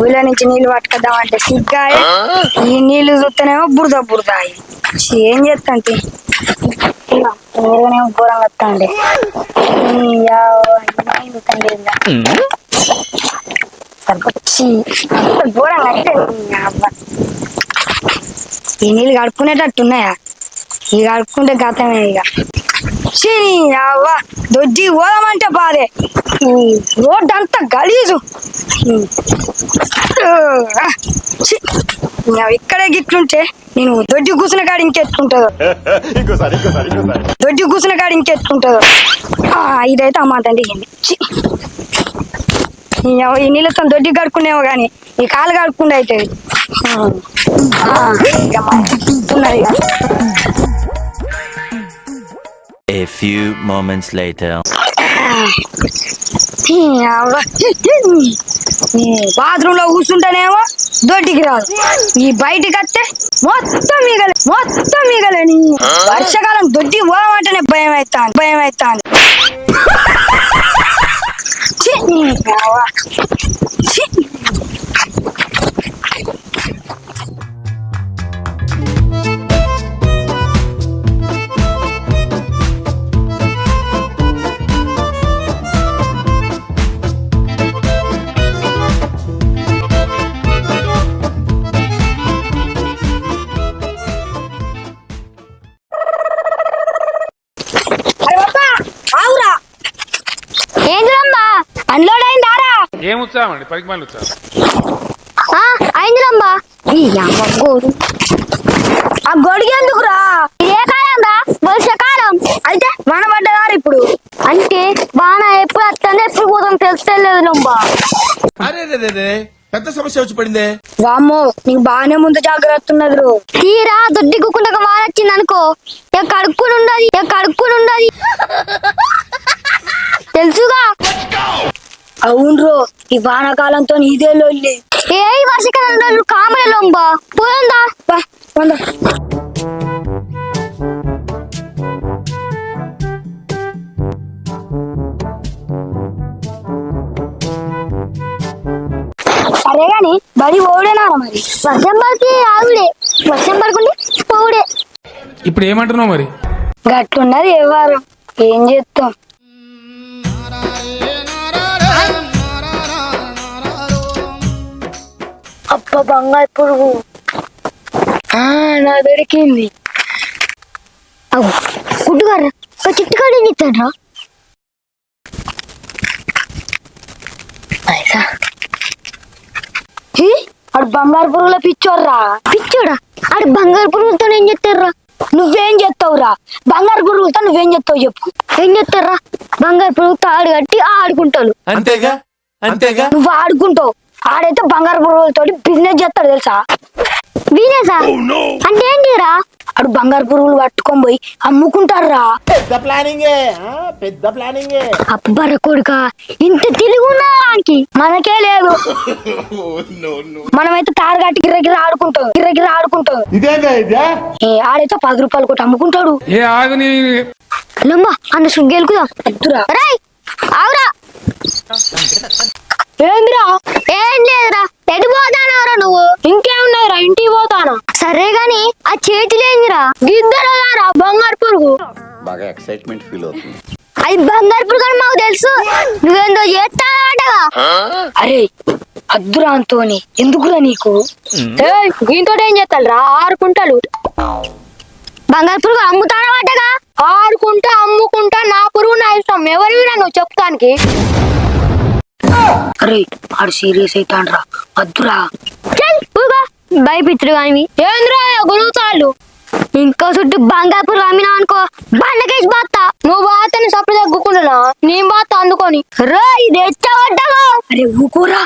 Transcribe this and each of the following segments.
ఊళ్ళో నుంచి నీళ్ళు పట్టుకొద్దామంటే సిగ్గాయ. ఈ నీళ్ళు చూస్తేనేమో బురద బురద ఏం నేరుగానేమో ఘోరంగా వస్తాండి సరిపోచ్చి అంటే అవ్వ. ఈ నీళ్ళు కడుక్కునేటట్టున్నాయా ఇక కడుక్కుంటే గతమే ఇక. ఛీ, అవ్వ దొడ్డి పోదామంటే బాధే. రోడ్డు అంతా గలీజు. ఇక్కడే గిట్లుంటే నేను దొడ్డి కూసిన కాడ ఇంకెత్తుకుంటుందో దొడ్డి కూసిన కాడ ఇంకెత్తుకుంటుందో ఆ, ఇదైతే అమ్మా తండ్రి ఈ నీళ్ళతో దొడ్డి కడుక్కునేమో కానీ ఈ కాలు కడుక్కుండా అయితే few moments later. బాత్రూంలో కూర్చుంటేనేమో దొడ్డికి రాదు. ఈ బయటికి వస్తే మొత్తం మిగలే మొత్తం మిగలని వర్షాకాలం దొడ్డి పోదామంటేనే భయం అవుతాను భయం అవుతాను ఆవురా. ఏందిరమ్మా అన్లోడ్ అయిందారా ఏం ఉత్సాహం అండి పనికి మళ్ళీ ఉత్సాహం. ఆ, అయిందిరమ్మా ఈ అమ్మ గోడు ఆ గొడుగు ఎందుకురా? ఇదే కాలం రా వర్షాకాలం అయితే మన పడ్డదారు ఇప్పుడు. అంటే బాణ ఎప్పుడు వస్తుందో ఎప్పుడు పోతాం తెలుస్తలేదు లొంబా అరే రే రే రే పెద్ద సమస్య వచ్చి పడిందే. వామ్మో నీకు బాగానే ముందు జాగ్రత్త ఉన్నది రో. తీరా దొడ్డి కుక్కుండక వారొచ్చింది అనుకో ఇక కడుక్కుని ఉండదు ఇక కడుక్కుని ఉండదు తెలుసుగా? అవును రో ఈ వానాకాలంతో ఇదే లొల్లి. ఏ ఈ వర్షాకాలం కామల లొంబా? పోయిందా? బా, వంద. సరే గాని బడి ఓడేనారా మరి. వర్షం పడితే ఆవిడే వర్షం పడుకుంటే పోవుడే. ఇప్పుడు ఏమంటున్నావు మరి? గట్లున్నది ఎవరు ఏం చేస్తాం? అబ్బ బంగారు పురుగు. ఆ, నా దొరికింది. అవు గుడ్డుగారు ఒక చిట్టుకాడు ఏం చెప్తాడ్రా ఆడు బంగారు పురుగుల పిచ్చోర్రా పిచ్చోడా? ఆడు బంగారు పురుగులతో ఏం చెప్తారా నువ్వేం చేస్తావురా? బంగారు పురుగులతో నువ్వేం చేస్తావు చెప్పు. ఏం చెప్తారా బంగారు పురుగుతో ఆడు కట్టి ఆడుకుంటారు అంతేగా? అంతేగా? నువ్వు ఆడుకుంటావు. ఆడైతే బంగారు పురుగులతో బిజినెస్ చేస్తాడు తెలుసా? వీనేసా అంటే ఏంటిరా ఆడు బంగారు పురుగులు పట్టుకొని పోయి అమ్ముకుంటారా? పెద్ద ప్లానింగే పెద్ద ప్లానింగే. అబ్బర కొడుక ఇంత తెలివి ఉన్నదానికి మనకే లేదు. మనమైతే తారు కట్టి గిర్రగిర ఆడుకుంటాం గిర్రగిర ఆడుకుంటాం. ఇదేందా ఇదే? ఏ, ఆడైతే పది రూపాయలు కొట్టి అమ్ముకుంటాడు. ఏ ఆగు నీ లమ్మ అన్న సుగ్గెలుకుదాం రాయ్ ఆవురా ఏందిరా? ఏం లేదురా. ఎటు పోతానవరా నువ్వు? ఇంకేమున్నాయిరా ఇంటికి పోతాను? సరే గాని ఆ చేతిలేందిరా. గిద్దరా బంగారు పురుగు. బాగా ఎక్సైట్మెంట్ ఫీల్ అవుతుంది. అది బంగారు పురుగు అని మాకు తెలుసు. నువ్వేందో చేస్తానటగా అరే అద్దురా అంతోని. ఎందుకురా నీకు? దీంతో ఏం చేస్తారా ఆరు కుంటలు. బంగారు పురుగు అమ్ముతానటగా ఆడుకుంటా అమ్ముకుంటా నా పురుగు నా ఇష్టం. ఎవరివిరా నువ్వు చెప్తానికి? అరే ఆడు సీరియస్ అవుతాండ్రా అద్దురా. భయపిత్రుడు కానివి ఏంద్రా గురువుతాళ్ళు ఇంకో చుట్టూ బంగారు పురుగు అమ్మినావు అనుకో బండకేసి బాత్తా. నువ్వు బాతని సప్పుడు తగ్గుకుంటున్నా. నీ బాత అందుకొని. రే ఇది ఎచ్చగొట్టగా అరే ఊకోరా.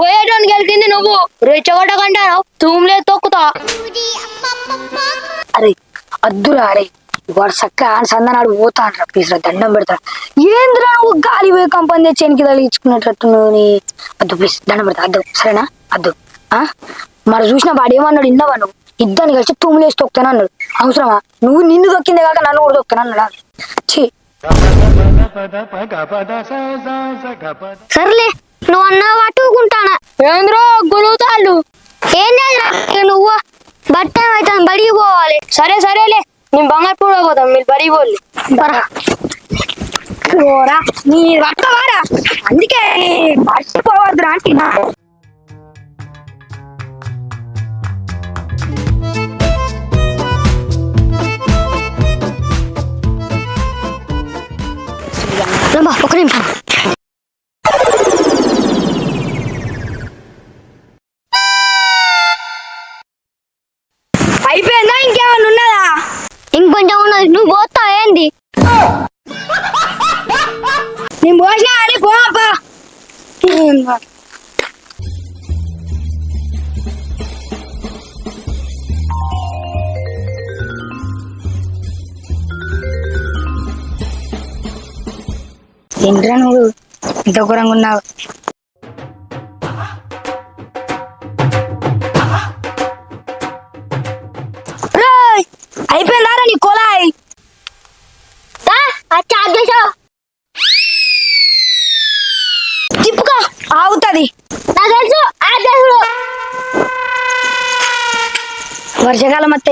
పోయేటానికి వెళ్తుంది నువ్వు. రెచ్చగొట్టకంటాను తూములే తొక్కుతా. అరే అద్దురా అరే. వాడు చక్క సందనాడు పోతాడు ప్లీజ్ దండం పెడతాడు ఏంద్రా నువ్వు గాలి పోయి కంపని తెచ్చి వెనక్కి తగిలించుకునేటట్టు నువ్వు అద్దు ప్లీజ్ దండం పెడతా అద్దు సరేనా? అద్దు ఆ? మరి చూసిన వాడు ఏమన్నాడు ఇన్నవా నువ్వు? ఇద్దరిని కలిసి తూములేసి తొక్కుతాను అన్నాడు. అవసరమా? నువ్వు నిన్ను దొక్కిందే కాక నన్ను కూడా దొక్కనన్నాడా ఛీ. సర్లే నువ్వు అన్న పట్టుకుంటానా ఏంద్రో గులుగుతాళ్ళు ఏం ఇక నువ్వు బట్ట అయితే బడికి పోవాలి. సరే సరేలే. నేను బంగారు పోతాం మీరు బడికి పోలే అందుకే మర్చిపోవద్దురా అంటున్నా నేను పోసినా అని పోపా ఏంట్రా నువ్వు? ఇంత ఘోరంగా ఉన్నావు.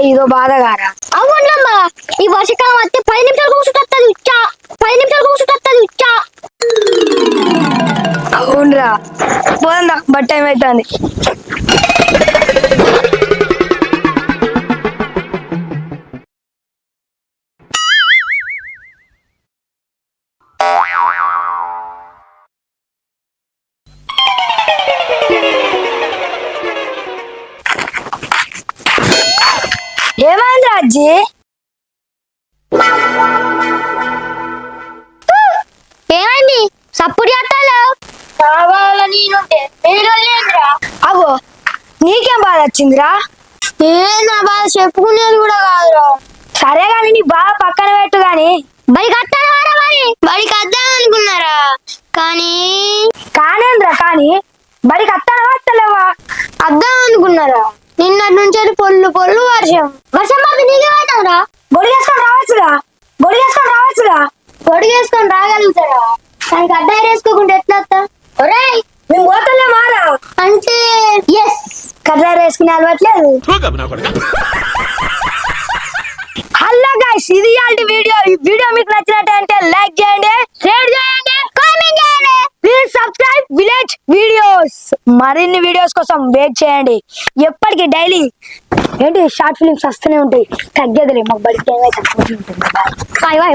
వస్తే ఇదో బాధ గారా? అవునమ్మా ఈ వర్షకాలం వస్తే పది నిమిషాలు కూర్చుంటుంది ఉచ్చా పది నిమిషాలు కూర్చుంటుంది ఉచ్చా అవునరా పోదా బట్ టైం అవుతుంది ఏమైంది రాజ్జీ ఏమైంది? సప్పుడు చేస్తాలో కావాల నేనుంటే? లేదురా అగో నీకేం బాధ వచ్చిందిరా? ఏ నా బాధ చెప్పుకునేది కూడా కాదురా. సరే కానీ నీ బాధ పక్కన పెట్టు గాని. బడికి వస్తారా మరి? బడికి వద్దాం అనుకున్నారా? కానీ కానేంద్రా కానీ బడికి అత్తానా వస్తలేవా వద్దాం అనుకున్నారా? నిన్న నుంచి పొల్లు పొల్లు వర్షం. వర్షం పడితే నీకేమైతుందిరా గొడిగేసుకొని రావచ్చుగా? గొడిగేసుకొని రావచ్చుగా? పొడిగేసుకొని రాగలుగుతారా? దానికి అడ్డాయి వేసుకోకుండా ఎట్లా వస్తా ఒరేయ్ మేము పోతలే మారా. అంటే ఎస్ కర్ర వేసుకునే అలవట్లేదు హలో గైస్ ఇది ఇయాల్టి వీడియో. ఈ వీడియో మీకు నచ్చినట్టు అంటే లైక్ చేయండి కామెంట్ చేయండి ప్లీజ్ సబ్స్క్రైబ్ విలేజ్ వీడియోస్ మరిన్ని వీడియోస్ కోసం వెయిట్ చేయండి. ఎప్పటికీ డైలీ ఏంటి షార్ట్ ఫిలిమ్స్ వస్తూనే ఉంటాయి. తగ్గేదిలే మాకు బడికి ఏమైతే ఉంటుంది. Bye bye